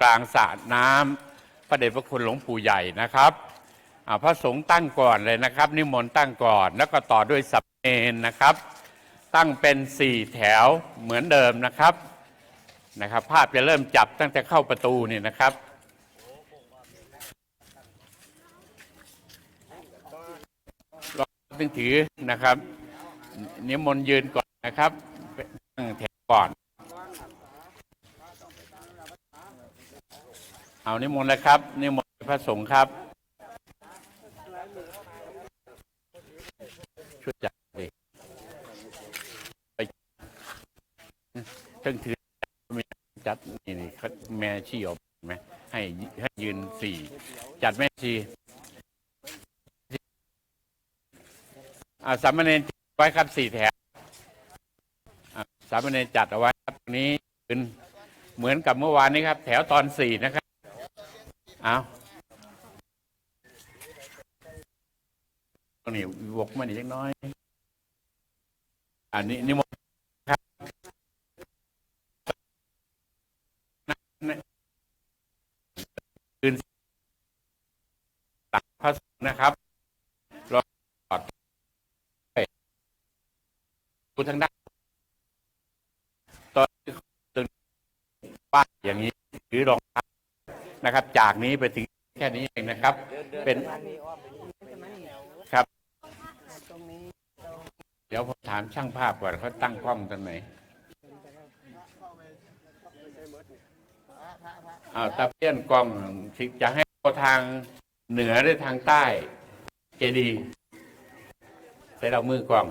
กลางสระน้ำพระเดชพระคุณหลวงปู่ใหญ่นะครับพระสงฆ์ตั้งก่อนเลยนะครับ นิมนต์ตั้งก่อน แล้วก็ต่อด้วยสัมเนนนะครับ ตั้งเป็นสี่แถวเหมือนเดิมนะครับนะครับ ภาพจะเริ่มจับตั้งแต่เข้าประตูนี่นะครับต้องถือนะครับนิมนต์ยืนก่อนนะครับตั้งแถวก่อน เอานิมนต์เลยครับนิมนต์พระสงฆ์ครับ ช่วยจัดดิไปตั้งถือมีจัดนี่นี่แม่ชี้ออกไหมให้ให้ยืนสี่จัดแม่ชีอ่าสามเณรจัดไว้ครับสี่แถวอ่าสามเณรจัดเอาไว้ครับตรงนี้เป็นเหมือนกับเมื่อวานนี้ครับ แถวตอนสี่นะครับเอา ตรงนี้วกมาหน่อีกเล็กน้อย อันนี้นี่มนต์ครับคืนตักพระสงฆ์นะครับดูทางด้านตอนตึงป้าอย่างนี้ถือรองนะครับ จากนี้ไปถึงแค่นี้เองนะครับ เป็นครับ เดี๋ยวผมถามช่างภาพก่อนเขาตั้งกล้องตรงไหนอ้าวตาเพี้ยนกล้องจะให้เอาทางเหนือหรือทางใต้ เจดีใส่เรามือกล้อง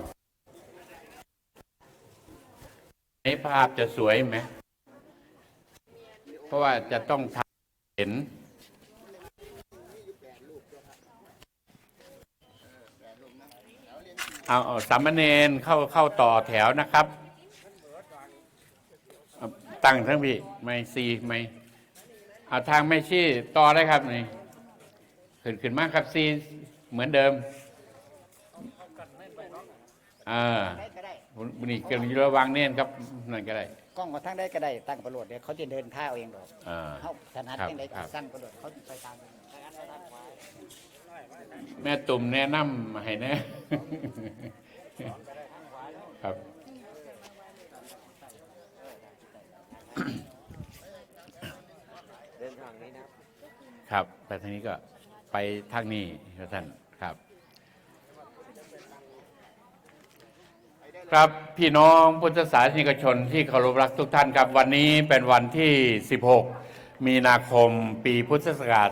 นี้ภาพจะสวยไหม เพราะว่าจะต้องทำเห็น เอาเอาสามเณรเข้าเข้าต่อแถวนะครับเอาตั้งทั้งพี่ไม่ซีไม่เอาทางไม่ชี้ต่อได้ครับนี่ขึ้นขึ้นมากครับซีเหมือนเดิมอ่าได้ก็ได้บุนี่เกิดระวังเน่นครับนั่นก็ได้กล้องมาทั้งได้ก็ได้ตั้งประโยชน์เดี๋ยวเขาจะเดินท่าเอาเองดอกอ่าเขาถนัดครับยังไงครับสั้นประโยชน์เขาไปตาม แม่ตุ่มแนะนำให้แน่ครับ เดินทางนี้นะครับครับไปทางนี้ก็ไปทางนี้ครับท่านครับ ครับพี่น้องพุทธศาสนิกชนที่เคารพรักทุกท่านครับ วันนี้เป็นวันที่ 16 มีนาคมปีพุทธศักราช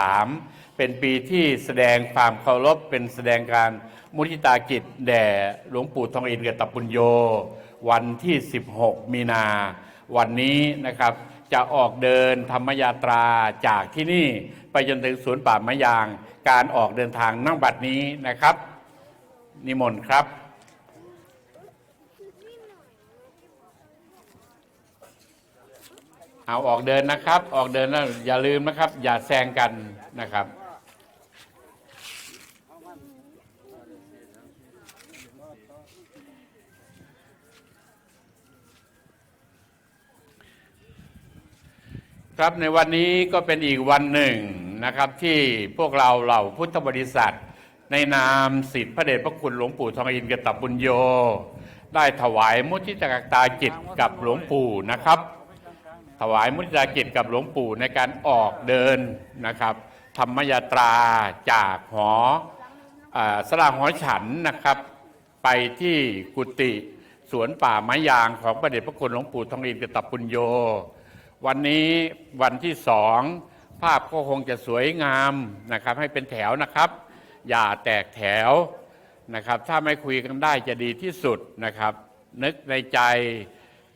2563 เป็นปีที่แสดงความเคารพเป็นแสดงการมุทิตากิจแด่หลวงปู่ทองอินเกตปุญโย วันที่ 16 มีนา วันนี้นะครับจะออกเดินธรรมยาตราจากที่นี่ไปจนถึงสวนป่ามะยาง การออกเดินทางนั่งบัดนี้นะครับ นิมนต์ครับเอาออกเดินนะครับ ออกเดินแล้วอย่าลืมนะครับ อย่าแซงกันนะครับ ครับในวันนี้ก็เป็นอีกวันหนึ่งนะครับ ที่พวกเราเหล่าพุทธบริษัท ในนามสิทธิพระเดชพระคุณหลวงปู่ทองอินกตบบุญโย ได้ถวายมุทิตากตาจิตกับหลวงปู่นะครับ ถวายมุทิตาจิตกับหลวงปู่ในการออกเดินนะครับ ธรรมยาตราจากหอสลาหอฉันนะครับ ไปที่กุฏิสวนป่าไม้ยางของพระเดชพระคุณหลวงปู่ทองอินกตบุญโย วันนี้วันที่สองภาพก็คงจะสวยงามนะครับ ให้เป็นแถวนะครับ อย่าแตกแถวนะครับ ถ้าไม่คุยกันได้จะดีที่สุดนะครับ นึกในใจ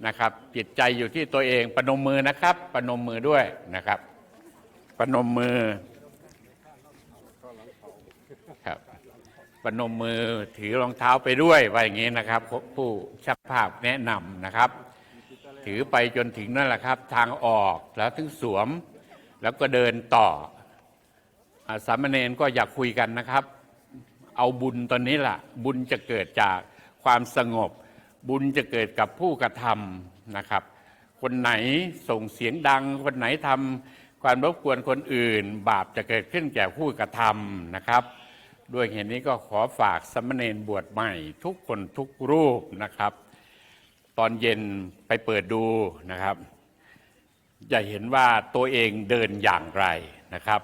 นะครับจิตใจอยู่ที่ตัวเองปนมมือนะครับปนมมือด้วยนะครับปนมมือครับปนมมือถือรองเท้าไปด้วยว่าอย่างนี้นะครับ ผู้ชักภาพแนะนำนะครับ ถือไปจนถึงนั่นแหละครับ ทางออกแล้วถึงสวม แล้วก็เดินต่ออสามเณรก็อยากคุยกันนะครับ เอาบุญตอนนี้ล่ะ บุญจะเกิดจากความสงบ บุญจะเกิดกับผู้กระทำนะครับ คนไหนส่งเสียงดัง คนไหนทำความรบกวนคนอื่น บาปจะเกิดขึ้นแก่ผู้กระทำนะครับ ด้วยเหตุนี้ก็ขอฝากสามเณรบวชใหม่ ทุกคนทุกรูปนะครับ ตอนเย็นไปเปิดดูนะครับจะเห็นว่าตัวเองเดินอย่างไรนะครับ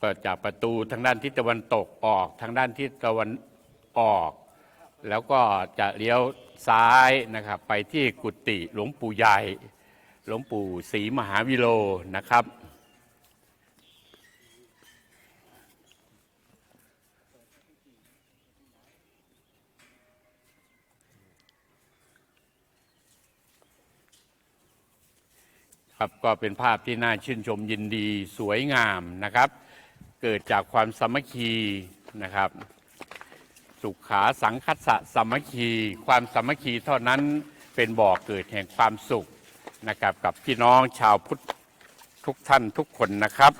เปิดจากประตูทางด้านทิศตะวันตกออกทางด้านทิศตะวันออก แล้วก็จะเลี้ยวซ้ายนะครับ ไปที่กุฏิหลวงปู่ใหญ่ หลวงปู่ศรีมหาวิโลนะครับ ครับก็เป็นภาพที่น่าชื่นชมยินดีสวยงามนะครับ เกิดจากความสามัคคีนะครับ สุขาสังคัสสะสามัคคี ความสามัคคีเท่านั้นเป็นบ่อกเกิดแห่งความสุข นะครับกับพี่น้องชาวพุทธทุกท่านทุกคนนะครับ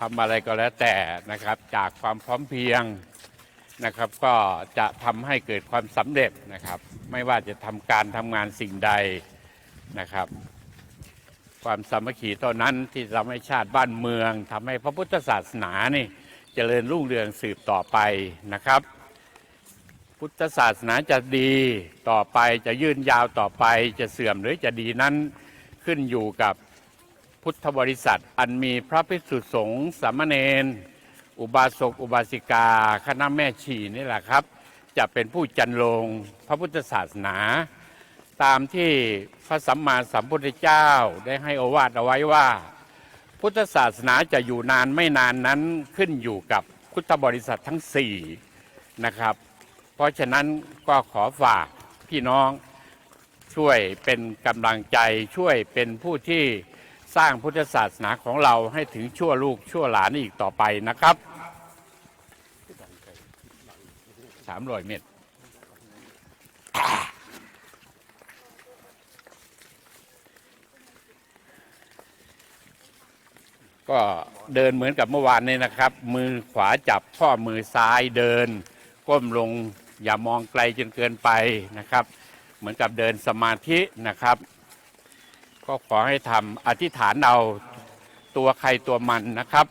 ทำอะไรก็แล้วแต่นะครับจากความพร้อมเพียงนะครับก็จะทำให้เกิดความสำเร็จนะครับ ไม่ว่าจะทำการทำงานสิ่งใดนะครับ ความสามัคคีเท่านั้นที่ทำให้ชาติบ้านเมืองทำให้พระพุทธศาสนานี่เจริญรุ่งเรืองสืบต่อไปนะครับ พุทธศาสนาจะดีต่อไปจะยืนยาวต่อไปจะเสื่อมหรือจะดีนั้นขึ้นอยู่กับพุทธบริษัท อันมีพระภิกษุสงฆ์สามเณรอุบาสกอุบาสิกา คณะแม่ชีนี่แหละครับ จะเป็นผู้จันลงพระพุทธศาสนา ตามที่พระสัมมาสัมพุทธเจ้าได้ให้อวาทเอาไว้ว่า พุทธศาสนาจะอยู่นานไม่นานนั้นขึ้นอยู่กับพุทธบริษัททั้งสี่นะครับ เพราะฉะนั้นก็ขอฝากพี่น้องช่วยเป็นกำลังใจช่วยเป็นผู้ที่สร้างพุทธศาสนาของเราให้ถึงชั่วลูกชั่วหลานอีกต่อไปนะครับสามร้อยเมตรก็เดินเหมือนกับเมื่อวานนี้นะครับ มือขวาจับข้อมือซ้ายเดิน ก้มลง อย่ามองไกลจนเกินไปนะครับ เหมือนกับเดินสมาธินะครับ ก็ขอให้ทำอธิษฐานเอาตัวใครตัวมันนะครับ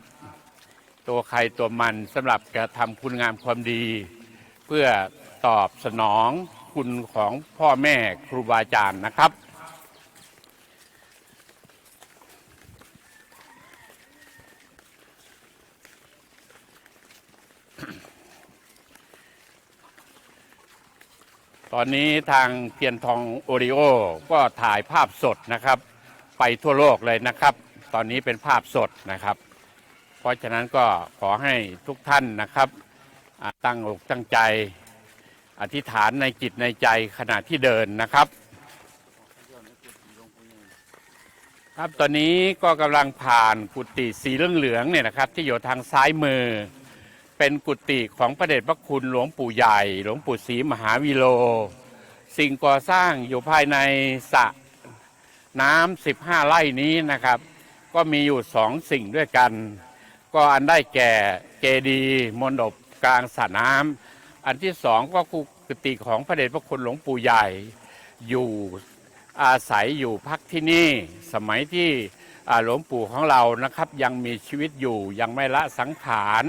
ตัวใครตัวมันสำหรับกระทำคุณงามความดี เพื่อตอบสนองคุณของพ่อแม่ครูบาอาจารย์นะครับ ตอนนี้ทางเทียนทองโอริโอก็ถ่ายภาพสดนะครับ ไปทั่วโลกเลยนะครับ ตอนนี้เป็นภาพสดนะครับ เพราะฉะนั้นก็ขอให้ทุกท่านนะครับตั้งอกตั้งใจอธิษฐานในจิตในใจขณะที่เดินนะครับ ครับตอนนี้ก็กำลังผ่านกุฏิสีเหลืองๆเนี่ยนะครับ ที่อยู่ทางซ้ายมือ เป็นกุฏิของพระเดชพระคุณหลวงปู่ใหญ่ หลวงปู่ศรีมหาวิโล สิ่งก่อสร้างอยู่ภายในสระน้ำสิบห้าไร่นี้นะครับ ก็มีอยู่สองสิ่งด้วยกัน ก็อันได้แก่เจดีมณฑปกลางสระน้ำอันที่สองก็คือกุฏิของพระเดชพระคุณหลวงปู่ใหญ่ อยู่อาศัยอยู่พักที่นี่ สมัยที่หลวงปู่ของเรานะครับ ยังมีชีวิตอยู่ยังไม่ละสังขาร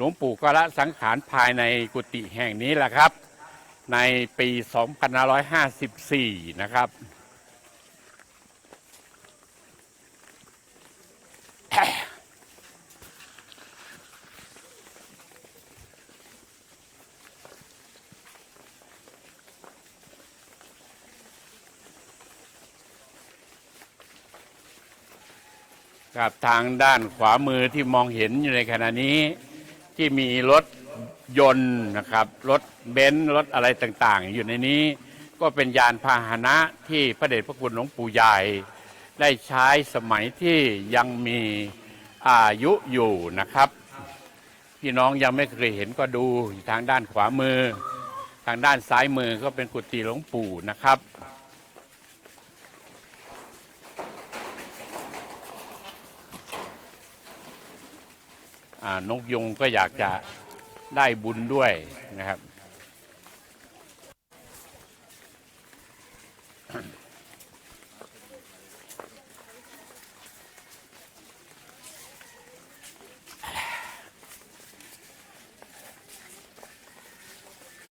หลวงปู่ก็ละสังขารภายในกุฏิแห่งนี้แหละครับ ในปี 2554 นะครับครับทางด้านขวามือที่มองเห็นอยู่ในขณะนี้ ที่มีรถยนต์นะครับ รถเบนซ์รถอะไรต่างๆ อยู่ในนี้ก็เป็นยานพาหนะที่พระเดชพระคุณหลวงปู่ใหญ่ ได้ใช้สมัยที่ยังมีอายุอยู่นะครับ พี่น้องยังไม่เคยเห็นก็ดูทางด้านขวามือ ทางด้านซ้ายมือก็เป็นกุฏิหลวงปู่นะครับ ค อ่า นกยงก็อยากจะได้บุญด้วยนะครับ